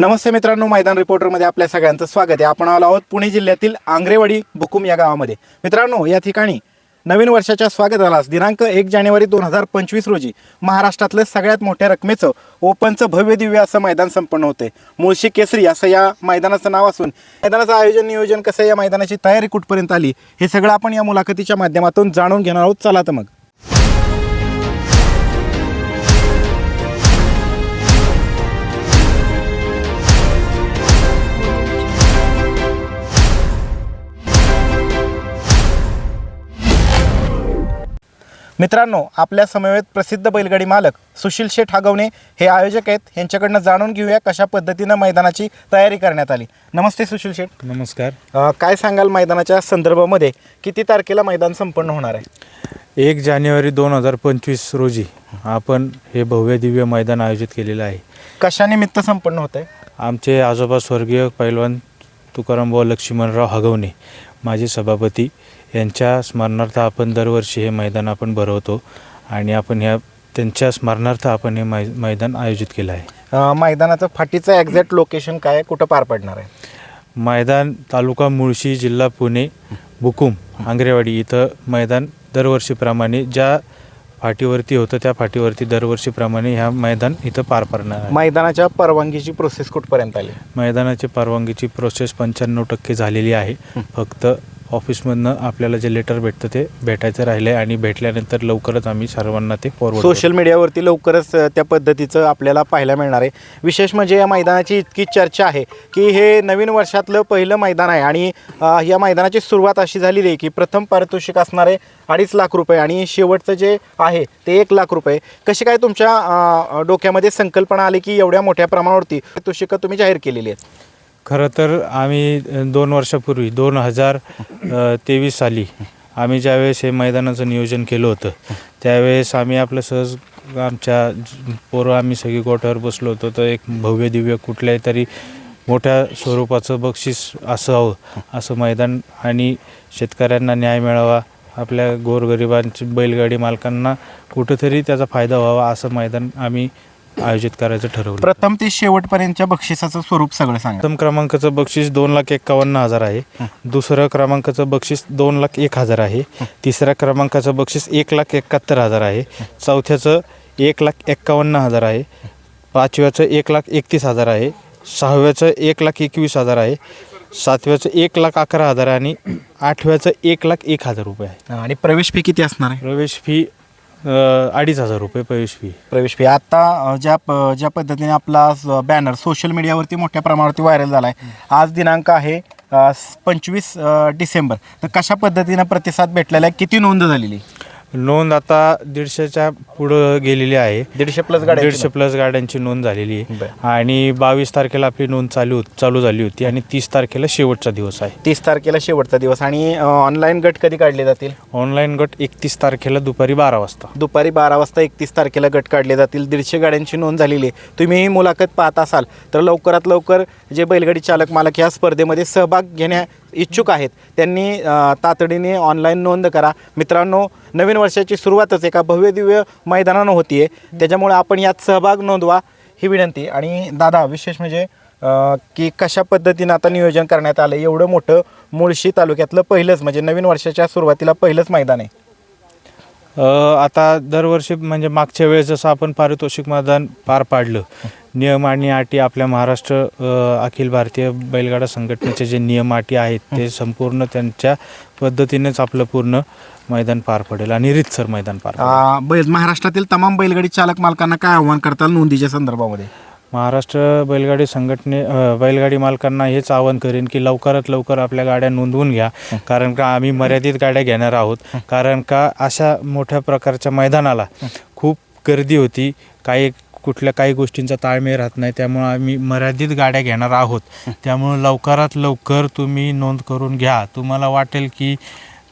नमस्ते मित्रांनो मैदान रिपोर्टरमध्ये आपल्या सगळ्यांचं स्वागत आहे. आपण आलो आहोत पुणे जिल्ह्यातील आंग्रेवाडी बुकुम या गावामध्ये. मित्रांनो या ठिकाणी नवीन वर्षाच्या स्वागतालाच दिनांक एक जानेवारी दोन हजार पंचवीस रोजी महाराष्ट्रातलं सगळ्यात मोठ्या रकमेचं ओपनचं भव्य दिव्य असं मैदान संपन्न होते. मुळशी केसरी असं या मैदानाचं नाव असून मैदानाचं आयोजन नियोजन कसं आहे, या मैदानाची तयारी कुठपर्यंत आली हे सगळं आपण या मुलाखतीच्या माध्यमातून जाणून घेणार आहोत. चला तर मग. मित्रांनो आपल्या समवेत प्रसिद्ध बैलगाडी मालक सुशील शेठ हागवणे हे आयोजक आहेत. यांच्याकडनं जाणून घेऊया कशा पद्धतीनं मैदानाची तयारी करण्यात आली. नमस्ते सुशील शेठ. नमस्कार. अ, काय सांगाल मैदानाच्या संदर्भामध्ये? किती तारखेला मैदान संपन्न होणार आहे? एक जानेवारी दोन हजार पंचवीस रोजी आपण हे भव्य दिव्य मैदान आयोजित केलेलं आहे. कशानिमित्त संपन्न होत आहे आमचे आजोबा स्वर्गीय पैलवान तुकारामभाऊ लक्ष्मणराव हगवणे माजी सभापती यांच्या स्मरणार्थ आपण दरवर्षी हे मैदान आपण भरवतो आणि आपण ह्या त्यांच्या स्मरणार्थ आपण हे मै मैदान आयोजित केलं आहे. मैदानाचं फाटीचं एक्झॅक्ट लोकेशन काय कुठं पार पडणार आहे? मैदान तालुका मुळशी जिल्हा पुणे बुकुम आंग्रेवाडी इथं मैदान दरवर्षीप्रमाणे ज्या फाटीवरती होतं त्या फाटीवरती दरवर्षीप्रमाणे ह्या मैदान इथं पार पडणार आहे. मैदानाच्या परवानगीची प्रोसेस कुठपर्यंत आली? मैदानाची परवानगीची प्रोसेस पंच्याण्णव टक्के झालेली आहे. फक्त ऑफिसमधनं आपल्याला जे लेटर भेटतं ते भेटायचं राहिलं आहे आणि भेटल्यानंतर लवकरच आम्ही सर्वांना ते फॉरवर्ड सोशल मीडियावरती लवकरच त्या पद्धतीचं आपल्याला पाहायला मिळणार आहे. विशेष म्हणजे या मैदानाची इतकी चर्चा आहे की हे नवीन वर्षातलं पहिलं मैदान आहे आणि या मैदानाची सुरुवात अशी झालेली आहे की प्रथम पारितोषिक असणारे अडीच लाख रुपये आणि शेवटचं जे आहे ते एक लाख रुपये. कशी काय तुमच्या डोक्यामध्ये संकल्पना आली की एवढ्या मोठ्या प्रमाणावरती पारितोषिकं तुम्ही जाहीर केलेली आहेत? खरं तर आम्ही दोन वर्षापूर्वी दोन हजार तेवीस साली आम्ही ज्यावेळेस हे मैदानाचं नियोजन केलं होतं त्यावेळेस आम्ही आपलं सहज आमच्या पोरं आम्ही सगळी गोठ्यावर बसलो होतो. तर एक भव्य दिव्य कुठल्याही तरी मोठ्या स्वरूपाचं बक्षीस असावं असं मैदान आणि शेतकऱ्यांना न्याय मिळावा आपल्या गोरगरिबांची बैलगाडी मालकांना कुठंतरी त्याचा फायदा व्हावा असं मैदान आम्ही आयोजित करायचं ठरवलं. प्रथम ते शेवटपर्यंतच्या बक्षिसाचं स्वरूप सगळं सांगा. प्रथम क्रमांकाचं बक्षीस दोन लाख एक्कावन्न हजार आहे. दुसरं क्रमांकाचं बक्षीस दोन लाख एक हजार आहे. तिसऱ्या क्रमांकाचं बक्षीस एक लाख एकाहत्तर हजार आहे. चौथ्याचं एक लाख एक्कावन्न हजार आहे. पाचव्याचं एक लाख एकतीस हजार आहे. सहाव्याचं एक लाख एकवीस हजार आहे. सातव्याचं एक लाख अकरा हजार आणि आठव्याचं एक लाख एक हजार रुपये आहे. आणि प्रवेश फी किती असणार आहे? प्रवेश फी अडीच हजार रुपये प्रवेश फी प्रवेश फी आता अ, ज्या प- ज्या पद्धतीने आपला बॅनर सोशल मीडियावरती मोठ्या प्रमाणावरती व्हायरल झाला आहे आज दिनांक आहे पंचवीस डिसेंबर. तर कशा पद्धतीनं प्रतिसाद भेटलेला आहे? किती नोंद झालेली? नोंद आता दीडशेच्या पुढं गेलेली आहे. दीडशे प्लस गाड्या दीडशे प्लस गाड्यांची नोंद झालेली आहे. बरं. आणि बावीस तारखेला आपली नोंद चालू चालू झाली होती आणि तीस तारखेला शेवटचा दिवस आहे. तीस तारखेला शेवटचा दिवस. आणि ऑनलाईन गट कधी काढले जातील? ऑनलाईन गट एकतीस तारखेला दुपारी बारा वाजता. दुपारी बारा वाजता एकतीस तारखेला गट काढले जातील. दीडशे गाड्यांची नोंद झालेली आहे. तुम्ही ही मुलाखत पाहत असाल तर लवकरात लवकर जे बैलगाडी चालक मालक या स्पर्धेमध्ये सहभाग घेण्या इच्छुक आहेत. त्यांनी तातडीने ऑनलाईन नोंद करा. मित्रांनो नवीन वर्षाची सुरुवातच एका भव्य दिव्य मैदानानं होतीये. त्याच्यामुळे आपण यात सहभाग नोंदवा ही विनंती. आणि दादा विशेष म्हणजे की कशा पद्धतीनं आता नियोजन करण्यात आलं एवढं मोठं मुळशी तालुक्यातलं पहिलंच म्हणजे नवीन वर्षाच्या सुरुवातीला पहिलंच मैदान आहे. आता दरवर्षी म्हणजे मागच्या वेळेस जसं आपण पारितोषिक मैदान पार पाडलं नियम आणि अटी आपल्या महाराष्ट्र अ, अखिल भारतीय बैलगाडा संघटनेचे जे नियम अटी आहेत ते संपूर्ण त्यांच्या पद्धतीनेच आपलं पूर्ण मैदान पार पडेल आणि रितसर मैदान पार पडेल. बैल महाराष्ट्रातील तमाम बैलगाडी चालक मालकांना काय आव्हान करताल नोंदीच्या संदर्भामध्ये? महाराष्ट्र बैलगाडी संघटने अ, बैलगाडी मालकांना हेच आवाहन करेन की लवकरात लवकर आपल्या गाड्या नोंदवून घ्या. कारण का आम्ही मर्यादित गाड्या घेणार आहोत. कारण का अशा मोठ्या प्रकारच्या मैदानाला खूप गर्दी होती. काही कुठल्या काही गोष्टींचा ताळमेळ राहत नाही. त्यामुळं आम्ही मर्यादित गाड्या घेणार आहोत. त्यामुळं लवकरात लवकर तुम्ही नोंद करून घ्या. तुम्हाला वाटेल की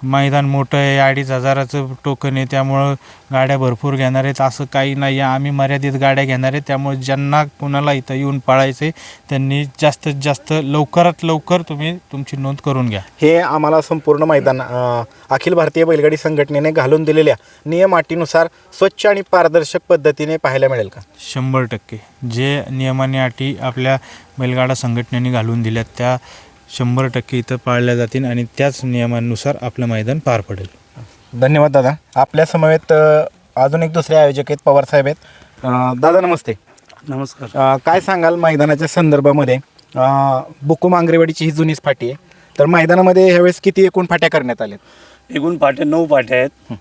मैदान मोठं आहे अडीच हजाराचं टोकन आहे त्यामुळं गाड्या भरपूर घेणार आहेत. असं काही नाही आहे. आम्ही मर्यादित गाड्या घेणार आहे त्यामुळे ज्यांना कुणाला इथं येऊन पाळायचं आहे त्यांनी जास्तीत जास्त लवकरात लवकर तुम्ही तुमची नोंद करून घ्या. हे आम्हाला संपूर्ण मैदान अ, अखिल भारतीय बैलगाडी संघटनेने घालून दिलेल्या नियम अटीनुसार स्वच्छ आणि पारदर्शक पद्धतीने पाहायला मिळेल का? शंभर टक्के. जे नियमाने अटी आपल्या बैलगाडा संघटनेने घालून दिल्यात त्या शंभर टक्के इथं पाळल्या जातील आणि त्याच नियमानुसार आपलं मैदान पार पडेल. धन्यवाद दादा. आपल्या समवेत अजून एक दुसरे आयोजक आहेत पवार साहेब आहेत. अ, दादा नमस्ते. नमस्कार. अ, काय सांगाल मैदानाच्या संदर्भामध्ये? अ, बुकू मांगरेवाडीची ही जुनीच फाटी आहे. तर मैदानामध्ये ह्यावेळेस किती एकूण फाट्या करण्यात आल्यात? एकूण पाट्या नऊ पाट्या आहेत.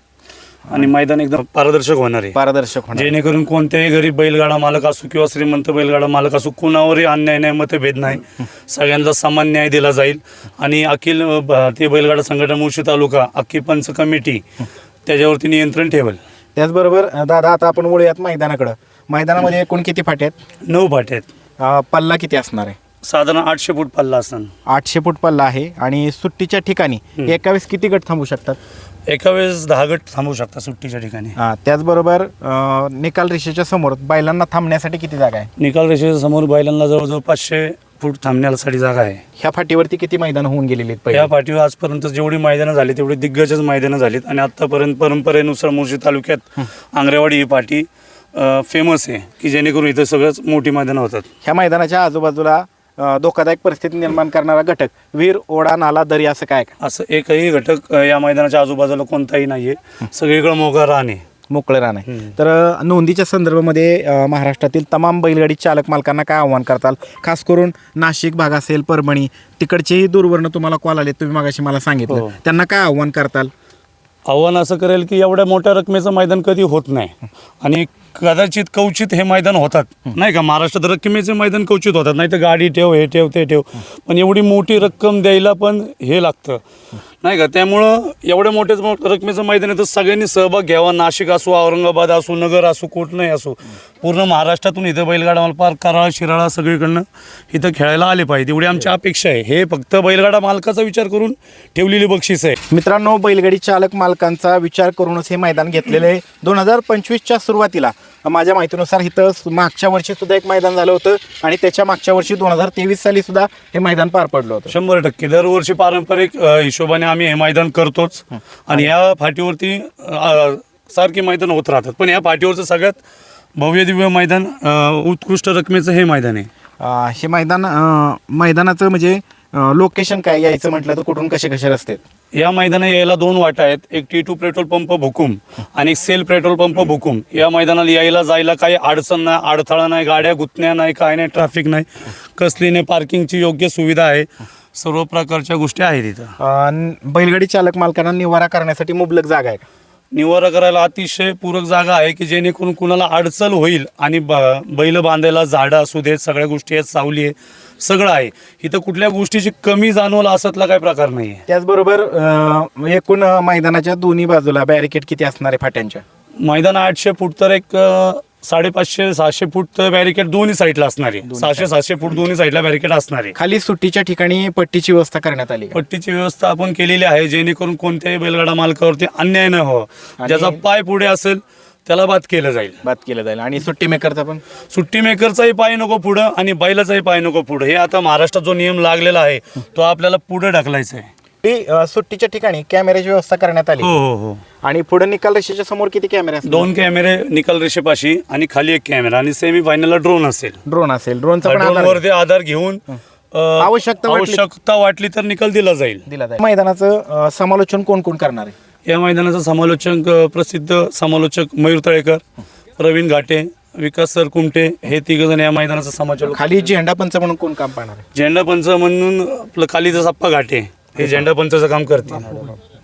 आणि मैदान एकदम पारदर्शक होणार आहे. पारदर्शक होणार जेणेकरून कोणत्याही गरीब बैलगाडा मालक असो किंवा श्रीमंत बैलगाडा मालक असो कुणावरही अन्याय नाही मतभेद नाही. सगळ्यांना समान न्याय दिला जाईल. आणि अखिल भारतीय बैलगाडा संघटना मुळशी तालुका अख्खी पंच कमिटी त्याच्यावरती नियंत्रण ठेवेल. त्याचबरोबर दादा आता आपण वळूयात मैदानाकडं. मैदानामध्ये एकूण किती फाट्या आहेत? नऊ पाट्या आहेत. पल्ला किती असणार आहे? साधारण आठशे फूट पल्ला असताना आठशे फूट पल्ला आहे आणि सुट्टीच्या ठिकाणी. एका वेळेस किती गट थांबू शकतात? एका वेळेस दहा गट थांबवू शकता सुट्टीच्या ठिकाणी. हा, त्याचबरोबर अ, निकाल रेषेच्या समोर बैलांना थांबण्यासाठी किती जागा आहे? निकाल रेषेच्या समोर बैलांना जवळजवळ पाचशे फूट थांबण्यासाठी जागा आहे. ह्या फाटीवरती किती मैदान होऊन गेलेली आहेत या पहिले पाठीवर आजपर्यंत जेवढी मैदानं झाली तेवढी दिग्गजच मैदानं झालीत. आणि आत्तापर्यंत परंपरेनुसार मुळशी तालुक्यात आंग्रेवाडी ही पाठी फेमस आहे की जेणेकरून इथं सगळंच मोठी मैदानं होतात. ह्या मैदानाच्या आजूबाजूला धोकादायक परिस्थिती निर्माण करणारा घटक. वीर ओढा नाला दरी असं काय का? असं एकही घटक या मैदानाच्या आजूबाजूला कोणताही नाहीये. सगळीकडे मोगा राहणे मोकळं राहणं. तर नोंदीच्या संदर्भामध्ये महाराष्ट्रातील तमाम बैलगाडी चालक मालकांना काय आव्हान करताल? खास करून नाशिक भाग असेल परभणी तिकडचेही दूरवरनं तुम्हाला कॉल आले तुम्ही मागाशी मला सांगितलं. हो. त्यांना काय आव्हान करताल? आव्हान असं करेल की एवढ्या मोठ्या रकमेचं मैदान कधी होत नाही. आणि कदाचित कवचित हे मैदान होतात. नाही का? महाराष्ट्रात रकमेचे मैदान कवचित होतात. नाही तर गाडी ठेव हे ठेव ते ठेव. पण एवढी मोठी रक्कम द्यायला पण हे लागतं. नाही का? त्यामुळं एवढ्या मोठ्या मो- रकमेचं मैदान आहे तर सगळ्यांनी सहभाग घ्यावा. नाशिक असो औरंगाबाद असो नगर असो कुठनंही असो. पूर्ण महाराष्ट्रातून इथं बैलगाडा मला पार कराळा शिराळा सगळीकडनं इथं खेळायला आले पाहिजे. एवढी आमची अपेक्षा आहे. हे फक्त बैलगाडा मालकाचा विचार करून ठेवलेली बक्षीस आहे. मित्रांनो बैलगाडी चालक मालकांचा विचार करूनच हे मैदान घेतलेलं आहे. दोन हजार पंचवीसच्या सुरुवातीला माझ्या माहितीनुसार इथं मागच्या वर्षी सुद्धा एक मैदान झालं होतं आणि त्याच्या मागच्या वर्षी दोन हजार तेवीस साली सुद्धा हे मैदान पार पडलं होतं. शंभर टक्के. दरवर्षी पारंपरिक हिशोबाने आम्ही हे मैदान करतोच. आणि या फाटीवरती सारखी मैदान होत राहतात. पण या फाटीवरचं सगळ्यात भव्य दिव्य मैदान उत्कृष्ट रकमेचं हे मैदान आहे. हे मैदान अं, मैदानाचं म्हणजे लोकेशन काय यायचं म्हटलं तर कुठून कसे कसे रस्ते आहेत? या मैदानात यायला दोन वाटा आहेत. एक T two petrol pump Bhukum आणि एक सेल पेट्रोल पंप भुकुम. या मैदानाला यायला जायला काही अडचण नाही अडथळा नाही गाड्या गुतण्या नाही काय नाही ट्रॅफिक नाही. कसली नाही पार्किंगची योग्य सुविधा आहे. सर्व प्रकारच्या गोष्टी आहेत इथं. अं, बैलगाडी चालक मालकांना निवारा करण्यासाठी मुबलक जागा आहे निवारा करायला अतिशय पूरक जागा आहे की जेणेकरून कुणाला अडचण होईल आणि ब- बैल बांधायला झाडं असू देत सगळ्या गोष्टी आहेत सावली आहे सगळं आहे. इथं कुठल्या गोष्टीची कमी जाणवला असतला काही प्रकार नाही आहे त्याचबरोबर अं, एकूण अं, मैदानाच्या दोन्ही बाजूला बॅरिकेड किती असणार आहे फाट्यांच्या? मैदान आठशे फूट तर एक अ, साडेपाचशे सहाशे फूट बॅरिकेड दोन्ही साईडला असणार आहे. सहाशे सातशे फूट दोन्ही साईडला बॅरिकेड असणार खाली सुट्टीच्या ठिकाणी पट्टीची व्यवस्था करण्यात आली? पट्टीची व्यवस्था आपण केलेली आहे जेणेकरून कोणत्याही बैलगाडा मालकावरती अन्याय न व्हावा आणि- ज्याचा पाय पुढे असेल त्याला बाद केलं जाईल. बात केलं जाईल. आणि सुट्टी मेकरचा पण? सुट्टी मेकरचाही पाय नको पुढं आणि बैलाचाही पाय नको पुढं. हे आता महाराष्ट्रात जो नियम लागलेला आहे तो आपल्याला पुढे ढकलायचा आहे. अं, सुट्टीच्या ठिकाणी कॅमेऱ्याची व्यवस्था करण्यात आली. हो हो हो. आणि पुढे निकाल रेषेच्या समोर किती कॅमेरे असतील? दोन कॅमेरे निकाल रेषेपाशी आणि खाली एक कॅमेरा आणि सेमी फायनलला ड्रोन असेल. ड्रोन असेल. ड्रोनचा पण ड्रोन आधार वरती आधार घेऊन अ, आवश्यकता वाटली- आवश्यकता वाटली तर निकाल दिला जाईल. दिला जाईल. मैदानाचं अं, समालोचन कोण कोण करणार आहे? या मैदानाचा समालोचक अ, प्रसिद्ध समालोचक मयूर तळेकर प्रवीण घाटे विकास सर कुमटे हे तिघ जण या मैदानाचा समालोचक खाली झेंडा पंच म्हणून कोण काम पाहणार आहे? झेंडा पंच म्हणून आपलं कालीचा सप्पा घाटे. हे झेंडा पंचाचं काम करतील.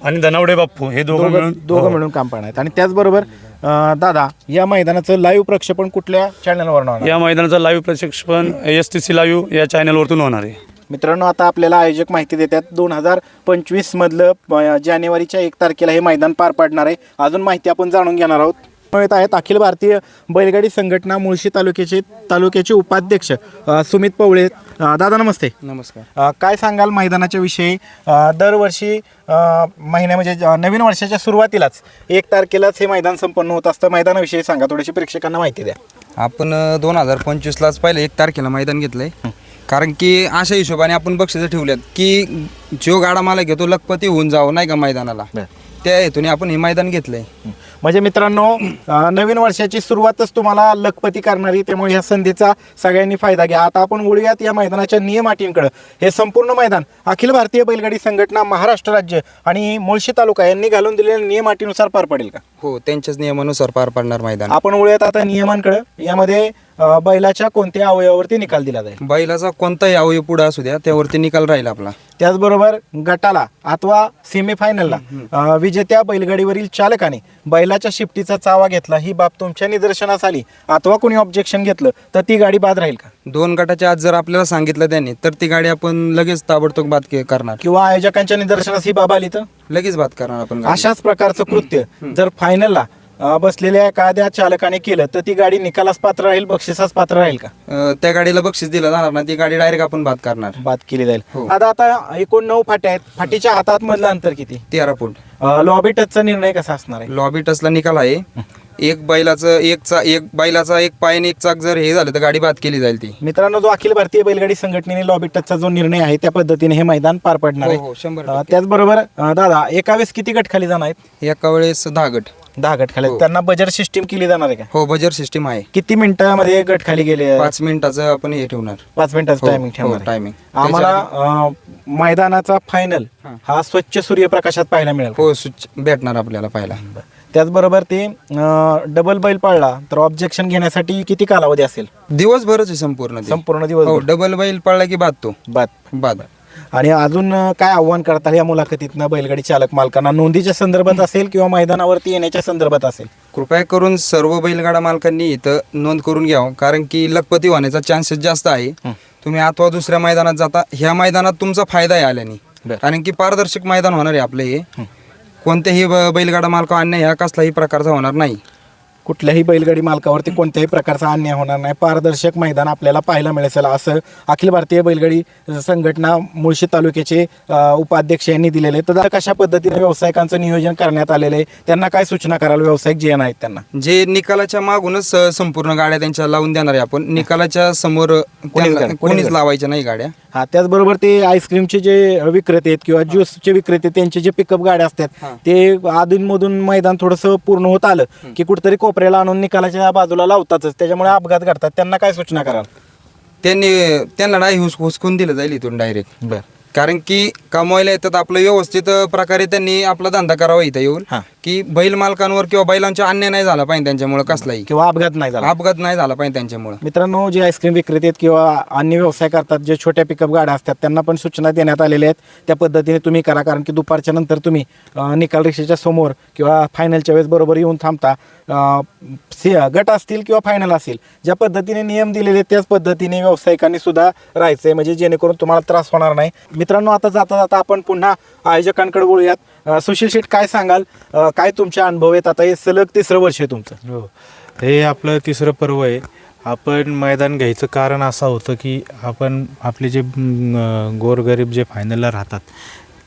आणि धनावडे बाप्पू हे दोघं दोघं मिळून दोघं हो. मिळून काम पाहणार आहेत. आणि त्याचबरोबर अं, दादा या मैदानाचं लाईव्ह प्रक्षेपण कुठल्या चॅनलवर होणार? या मैदानाचं लाईव्ह प्रशिक्षण एस टी सी लाईव्ह या चॅनलवरतून होणार आहे. मित्रांनो आता आपल्याला आयोजक माहिती देतात दोन हजार पंचवीस मधलं अं, जानेवारीच्या एक तारखेला हे मैदान पार पडणार आहे. अजून माहिती आपण जाणून घेणार आहोत. समवेत आहेत. अखिल भारतीय बैलगाडी संघटना मुळशी तालुक्याचे तालुक्याचे उपाध्यक्ष अ, सुमित पवळे. अ, दादा नमस्ते. नमस्कार. अ, काय सांगाल मैदानाच्या विषयी? अ, दरवर्षी अ, महिन्या म्हणजे ज- नवीन वर्षाच्या सुरुवातीलाच एक तारखेलाच हे मैदान संपन्न होत असतं. मैदानाविषयी सांगा. थोडीशी प्रेक्षकांना माहिती द्या. आपण दोन हजार पंचवीसलाच पहिले एक तारखेला मैदान घेतलंय. कारण की अशा हिशोबाने आपण बक्षिसं ठेवल्यात की जो गाडा मला घेतो लखपती होऊन जावं नाही का मैदानाला. त्या हेतूने आपण हे मैदान घेतलंय. म्हणजे मित्रांनो नवीन वर्षाची सुरुवातच तुम्हाला लखपती करणारी त्यामुळे ह्या संधीचा सगळ्यांनी फायदा घ्या. आता आपण वळूयात या मैदानाच्या नियम अटींकडे. हे संपूर्ण मैदान अखिल भारतीय बैलगाडी संघटना महाराष्ट्र राज्य आणि मुळशी तालुका यांनी घालून दिलेल्या नियम अटीनुसार पार पडेल का? हो त्यांच्याच नियमानुसार पार पाडणार मैदान. आपण वळूयात आता नियमांकडे. यामध्ये बैलाच्या कोणत्या अवयवावरती निकाल दिला जाईल? बैलाचा कोणताही अवयव पुढे असू द्या त्यावरती निकाल राहील आपला. त्याचबरोबर गटाला अथवा सेमीफायनलला विजेत्या बैलगाडीवरील चालकाने बैलाच्या शिफ्टीचा चावा घेतला. ही बाब तुमच्या निदर्शनास आली. अथवा कोणी ऑब्जेक्शन घेतलं तर ती गाडी बाद राहील का? दोन गटाच्या आज जर आपल्याला सांगितलं त्यांनी तर ती गाडी आपण लगेच ताबडतोब बाद के- करणार. किंवा आयोजकांच्या निदर्शनास ही बाब आली तर? लगेच बाद करणार आपण गाडी. अशाच प्रकारचं कृत्य जर फायनलला अ, बसलेल्या एखाद्या चालकाने केलं तर ती गाडी निकालास पात्र राहील बक्षिसास पात्र राहील का? अं, त्या गाडीला बक्षीस दिलं जाणार ना ती गाडी डायरेक्ट आपण बाद करणार. बाद केली जाईल. हो. आता आता एकूण नऊ फाट्या आहेत. फाटीच्या हातात मधलं अंतर किती? तेरा फूट. लॉबी टचचा निर्णय कसा असणार आहे? लॉबी टचला निकाल आहे. एक बैलाचं एक चा एक बैलाचा एक पाय आणि एक चाक जर हे झालं तर गाडी बाद केली जाईल ती. मित्रांनो जो अखिल भारतीय बैलगाडी संघटनेने लॉबी टचचा जो निर्णय आहे त्या पद्धतीने हे मैदान पार पडणार हो, आहे. हो, शंभर अ. त्याचबरोबर अ, दादा एका वेळेस किती गट खाली जाणार आहेत? एका वेळेस दहा गट. दहा गट खाली. हो. त्यांना बजर सिस्टीम केली जाणार आहे का हो बजर सिस्टीम आहे किती मिनिटामध्ये गट खाली गेले पाच मिनिटाचं आपण हे ठेवणार पाच मिनिटाचं हो, टायमिंग हो, ठेवणार आहे. timing. आम्हाला मैदानाचा फायनल हा. हा स्वच्छ सूर्यप्रकाशात पाहायला मिळेल हो स्विच भेटणार आपल्याला पाहायला त्याचबरोबर ते डबल बैल पाळला तर ऑब्जेक्शन घेण्यासाठी किती कालावधी असेल दिवसभरच आहे संपूर्ण. संपूर्ण दिवस हो डबल बैल पळला की बाद तो बाद बाद आणि अजून काय आव्हान करताल या मुलाखतीतनं बैलगाडी चालक मालकांना? नोंदीच्या संदर्भात असेल किंवा मैदानावरती येण्याच्या संदर्भात असेल? कृपया करून सर्व बैलगाडा मालकांनी इथं नोंद करून घ्यावं कारण की लखपती होण्याचा चान्सेस जास्त आहे. तुम्ही अथवा दुसऱ्या मैदानात जाता ह्या मैदानात तुमचा फायदा आहे आल्याने. कारण की पारदर्शक मैदान होणार आहे आपलं हे. कोणत्याही बैलगाडा मालका अन्याय ह्या कसलाही प्रकारचा होणार नाही. कुठल्याही बैलगाडी मालकावरती कोणत्याही प्रकारचा अन्याय होणार नाही. पारदर्शक मैदान आपल्याला पाहायला मिळेल असं अखिल भारतीय बैलगाडी संघटना मुळशी तालुक्याचे उपाध्यक्ष यांनी दिलेले. तर कशा पद्धतीने व्यावसायिकांचं नियोजन करण्यात आलेलं आहे? त्यांना काय सूचना कराल? व्यावसायिक जे आहेत त्यांना. जे निकालाच्या मागूनच संपूर्ण गाड्या त्यांच्या लावून देणार आहे आपण. निकालाच्या समोर कोणीच. लावायच्या नाही गाड्या. हा त्याचबरोबर ते आईस्क्रीमचे जे विक्रेते आहेत किंवा ज्यूसचे विक्रेते त्यांचे जे पिकअप गाड्या असतात. ते अधूनमधून मैदान थोडंसं पूर्ण होत आलं की कुठेतरी कोपऱ्याला आणून निकालाच्या बाजूला लावतातच. त्याच्यामुळे अपघात घडतात. त्यांना काय सूचना कराल? त्यांनी त्यांना नाही हुस हुसकून दिलं जाईल इथून डायरेक्ट बर. कारण की कमवायला येतात आपलं व्यवस्थित प्रकारे त्यांनी आपला धंदा करावा इथं येऊन. हा. की बैल मालकांवर किंवा बैलांचा अन्याय नाही झाला पाहिजे त्यांच्यामुळे कसलाही. किंवा अपघात नाही झाला. अपघात नाही झाला पाहिजे त्यांच्यामुळे. मित्रांनो जे आईस्क्रीम विक्रेते आहेत किंवा अन्य व्यवसाय करतात जे छोट्या पिकअप गाड्या असतात त्यांना पण सूचना देण्यात आलेल्या आहेत. त्या पद्धतीने तुम्ही करा कारण की दुपारच्या नंतर तुम्ही अं, निकाल रिक्षेच्या समोर किंवा फायनलच्या वेळेस बरोबर येऊन थांबता. अं, से- गट असतील किंवा फायनल असतील ज्या पद्धतीने नियम दिलेले आहेत त्याच पद्धतीने व्यावसायिकांनी सुद्धा राहायचं आहे म्हणजे जेणेकरून तुम्हाला त्रास होणार नाही. मित्रांनो आता जाता जाता आपण पुन्हा आयोजकांकडे बोलूयात सुशील शेठ काय सांगाल? काय तुमचे अनुभव आहेत? आता हे सलग तिसरं वर्ष आहे तुमचं. हो. हे आपलं तिसरं पर्व आहे. आपण मैदान घ्यायचं कारण असं होतं की आपण आपले जे गोरगरीब जे फायनलला राहतात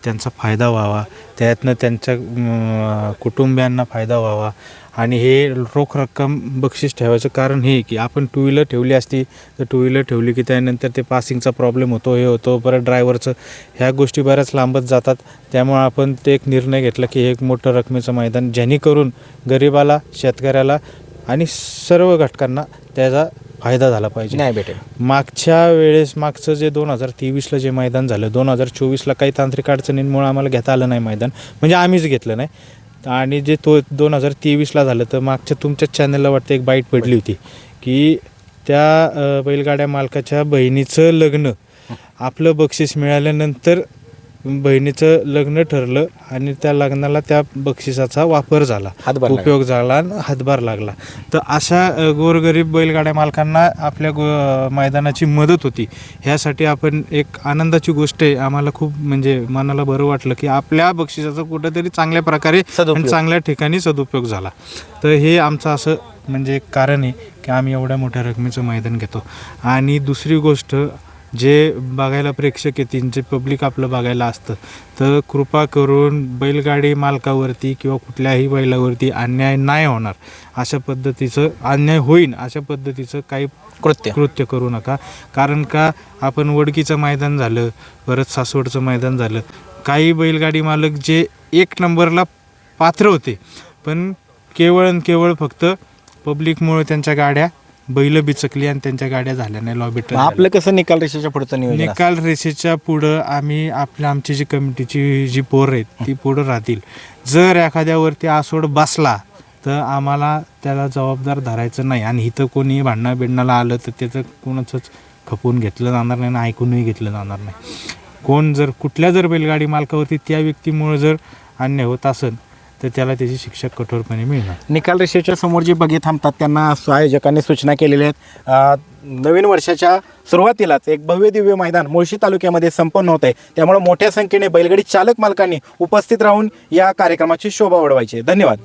त्यांचा फायदा व्हावा. त्यातनं त्यांच्या कुटुंबियांना फायदा व्हावा. आणि हे रोख रक्कम बक्षीस ठेवायचं कारण हे की आपण टू व्हीलर ठेवली असती तर टू व्हीलर ठेवली की त्यानंतर ते पासिंगचा प्रॉब्लेम होतो हे होतो परत ड्रायव्हरचं ह्या गोष्टी बऱ्याच लांबत जातात. त्यामुळे आपण ते एक निर्णय घेतला की एक मोठं रकमेचं मैदान जेणेकरून गरिबाला शेतकऱ्याला आणि सर्व घटकांना त्याचा फायदा झाला पाहिजे. नाही भेटेल. मागच्या वेळेस मागचं जे दोन हजार तेवीसला जे मैदान झालं दोन हजार चोवीसला काही तांत्रिक अडचणींमुळे आम्हाला घेता आलं नाही मैदान. म्हणजे आम्हीच घेतलं नाही. आणि जे तो दोन हजार तेवीसला झालं तर मागच्या तुमच्या चॅनलला वाटतं एक बाईट पडली होती की त्या बैलगाड्या मालकाच्या बहिणीचं लग्न आपलं बक्षीस मिळाल्यानंतर बहिणीचं लग्न ठरलं आणि त्या लग्नाला त्या बक्षिसाचा वापर झाला. हातभार लागला. उपयोग झाला आणि हातभार लागला. तर अशा अ, गोरगरीब बैलगाड्या मालकांना आपल्या गो मैदानाची मदत होती. ह्यासाठी आपण एक आनंदाची गोष्ट आहे. आम्हाला खूप म्हणजे मनाला बरं वाटलं की आपल्या बक्षिसाचा कुठंतरी चांगल्या प्रकारे सदुपयोग. आणि चांगल्या ठिकाणी सदुपयोग झाला. तर हे आमचं असं म्हणजे एक कारण आहे की आम्ही एवढ्या मोठ्या रकमेचं मैदान घेतो. आणि दुसरी गोष्ट जे बघायला प्रेक्षक येतील जे पब्लिक आपलं बघायला असतं तर कृपा करून बैलगाडी मालकावरती किंवा कुठल्याही बैलावरती अन्याय नाही होणार. अशा पद्धतीचं अन्याय होईन अशा पद्धतीचं काही कृत्य. कृत्य करू नका. कारण का आपण वडकीचं मैदान झालं परत सासवडचं मैदान झालं. काही बैलगाडी मालक जे एक नंबरला पात्र होते पण केवळ आणि केवळ फक्त पब्लिकमुळे त्यांच्या गाड्या बैल बिचकली आणि त्यांच्या गाड्या झाल्या नाही लॉबी मग आपलं कसं निकाल रेषेच्या पुढचं नियोजन असतं? निकाल रेषेच्या पुढं आम्ही आपल्या आमची जी कमिटीची जी पोरं आहेत ती पुढं राहतील. जर एखाद्यावरती आसोड बसला तर आम्हाला त्याला जबाबदार धरायचं नाही. आणि इथं कोणी भांडणं बिडणाला आलं तर त्याचं कोणाचंच खपवून घेतलं जाणार नाही आणि ऐकूनही घेतलं जाणार नाही. कोण जर कुठल्या जर बैलगाडी मालकावरती त्या व्यक्तीमुळे जर अन्याय होत असेल तर त्याला त्याची शिक्षा कठोरपणे मिळणार. निकाल रेषेच्या समोर जे बघे थांबतात त्यांना आयोजकांनी सूचना केलेल्या आहेत. नवीन वर्षाच्या सुरुवातीलाच एक भव्य दिव्य मैदान मुळशी तालुक्यामध्ये संपन्न होत आहे त्यामुळे मोठ्या संख्येने बैलगाडी चालक मालकांनी उपस्थित राहून या कार्यक्रमाची शोभा वाढवायची धन्यवाद.